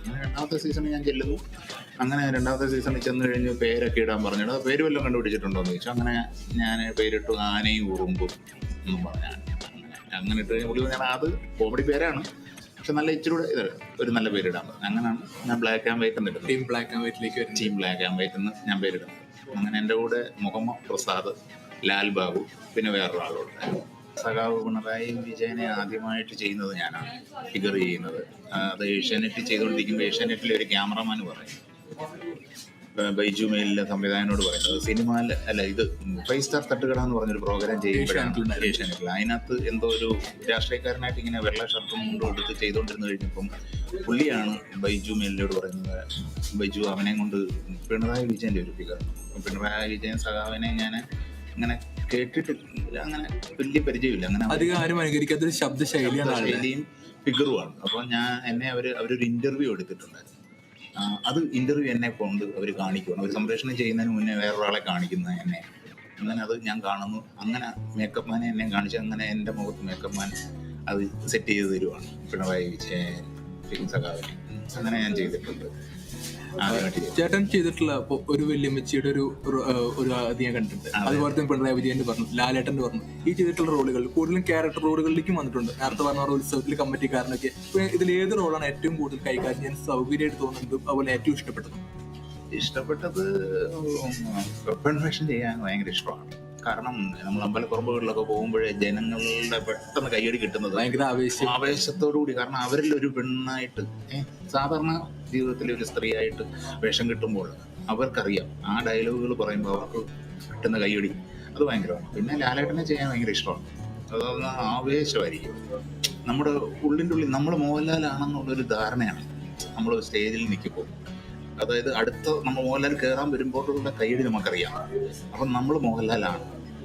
അങ്ങനെ രണ്ടാമത്തെ സീസണിൽ ഞാൻ ചെല്ലുന്നു. അങ്ങനെ രണ്ടാമത്തെ സീസണിൽ ചെന്ന് കഴിഞ്ഞ് പേരൊക്കെ ഇടാൻ പറഞ്ഞു അത് പേര് വല്ലതും കണ്ടുപിടിച്ചിട്ടുണ്ടോ എന്ന് ചോദിച്ചു അങ്ങനെ ഞാൻ പേരിട്ടു ആനയും ഉറുമ്പും എന്നും പറഞ്ഞാൽ അങ്ങനെ ഇട്ട് കഴിഞ്ഞാൽ പുള്ളി ഞാൻ അത് കോമഡി പേരാണ്. പക്ഷെ നല്ല ഇച്ചിരി കൂടെ ഇത് ഒരു നല്ല പേരിടാൻ പറഞ്ഞു. അങ്ങനെയാണ് ഞാൻ ബ്ലാക്ക് ആൻഡ് വൈറ്റ് എന്നിട്ട് ടീം ബ്ലാക്ക് ആൻഡ് വൈറ്റിലേക്ക് വരും ടീം ബ്ലാക്ക് ആൻഡ് വൈറ്റ് എന്ന് ഞാൻ പേരിടുന്നു അങ്ങനെ എന്റെ കൂടെ മുഹമ്മദ് പ്രസാദ് ലാൽ ബാബു പിന്നെ വേറൊരാളുണ്ട്. സഖാവ് പിണറായി വിജയനെ ആദ്യമായിട്ട് ചെയ്യുന്നത് ഞാനാണ്. ഫിഗർ ചെയ്യുന്നത്. അത് ഏഷ്യാനെറ്റിൽ ചെയ്തുകൊണ്ടിരിക്കുമ്പോൾ ഏഷ്യാനെറ്റിലെ ഒരു ക്യാമറമാൻ പറയും. ബൈജു മേലിലെ സംവിധായകനോട് പറയുന്നത് സിനിമയിൽ അല്ല ഇത് ഫൈവ് സ്റ്റാർ തട്ടുകട എന്ന് പറഞ്ഞൊരു പ്രോഗ്രാം ചെയ്യുമ്പോഴാണ് ഏഷ്യാനെറ്റിൽ അതിനകത്ത് എന്തോ ഒരു രാഷ്ട്രീയക്കാരനായിട്ട് ഇങ്ങനെ വെള്ള ഷർട്ടും മുണ്ടും എടുത്ത് ചെയ്തുകൊണ്ടിരുന്നു കഴിഞ്ഞപ്പം പുള്ളിയാണ് ബൈജു മേലിനോട് പറയുന്നത് ബൈജു അവനെ കൊണ്ട് പിണറായി വിജയന്റെ ഒരു ഫിഗർ പിണറായി വിജയൻ സഖാവിനെ ഞാൻ അങ്ങനെ കേട്ടിട്ട് അങ്ങനെ വലിയ പരിചയമില്ല. അങ്ങനെ അധികം ആരും അനുകരിക്കാത്ത ഒരു ശബ്ദ ശൈലിയാണ് ശൈലിയും ഫിഗറുമാണ്. അപ്പോൾ ഞാൻ എന്നെ അവർ അവരൊരു ഇന്റർവ്യൂ എടുത്തിട്ടുണ്ടായിരുന്നു. അത് ഇന്റർവ്യൂ എന്നെ കൊണ്ട് അവർ കാണിക്കുവാണ്. ഒരു സംപ്രേഷണം ചെയ്യുന്നതിന് മുന്നേ വേറൊരാളെ കാണിക്കുന്നത് എന്നെ. അങ്ങനെ അത് ഞാൻ കാണുന്നു. അങ്ങനെ മേക്കപ്പ് മാനെ എന്നെ കാണിച്ച് അങ്ങനെ എന്റെ മുഖത്ത് മേക്കപ്പ് മാൻ അത് സെറ്റ് ചെയ്ത് തരുവാണ്. പിണറായി വിജയൻ ഫിലിം സഖാവിനെ. അങ്ങനെ ഞാൻ ചെയ്തിട്ടുണ്ട്. ചേട്ടൻ ചെയ്തിട്ടുള്ള ഒരു വല്യമ്മച്ചിയുടെ ഒരു ഒരു- അത് ഞാൻ കണ്ടിട്ടുണ്ട്. അതുപോലെ തന്നെ പിണറായി വിജയന്റെ പറഞ്ഞു ലാലേട്ടന്റെ പറഞ്ഞു. ഈ ചെയ്തിട്ടുള്ള റോളുകൾ കൂടുതലും ക്യാരക്ടർ റോളുകളിലേക്കും വന്നിട്ടുണ്ട്. നേരത്തെ പറഞ്ഞ ഉത്സവത്തിൽ കമ്മിറ്റിക്കാരനൊക്കെ. ഇതിൽ ഏത് റോളാണ് ഏറ്റവും കൂടുതൽ കൈകാര്യം ചെയ്യാൻ സൗകര്യമായിട്ട് തോന്നുന്നതും അതുപോലെ ഏറ്റവും ഇഷ്ടപ്പെട്ടതും? ഇഷ്ടപ്പെട്ടത് ചെയ്യാൻ ഭയങ്കര ഇഷ്ടമാണ്. കാരണം നമ്മൾ അമ്പലപ്പുറമ്പുകളിലൊക്കെ പോകുമ്പോഴേ ജനങ്ങളുടെ പെട്ടെന്ന് കയ്യടി കിട്ടുന്നത് ഭയങ്കര ആവേശം. ആവേശത്തോടു കൂടി കാരണം അവരിൽ ഒരു പെണ്ണായിട്ട് സാധാരണ ജീവിതത്തിലെ ഒരു സ്ത്രീയായിട്ട് വേഷം കിട്ടുമ്പോൾ അവർക്കറിയാം. ആ ഡയലോഗുകൾ പറയുമ്പോൾ അവർക്ക് കിട്ടുന്ന കയ്യടി. അത് ഭയങ്കരമാണ്. പിന്നെ ലാലേട്ടനെ ചെയ്യാൻ ഭയങ്കര ഇഷ്ടമാണ്. അതൊന്ന് ആവേശമായിരിക്കും. നമ്മുടെ ഉള്ളിന്റെ ഉള്ളിൽ നമ്മൾ മോഹൻലാലാണെന്നുള്ളൊരു ധാരണയാണ്. നമ്മൾ സ്റ്റേജിൽ നിൽക്കുമ്പോൾ. അതായത് അടുത്ത നമ്മൾ മോഹൻലാൽ കയറാൻ വരുമ്പോഴുള്ള കൈയടി നമുക്കറിയാം. അപ്പം നമ്മൾ മോഹൻലാലാണ്.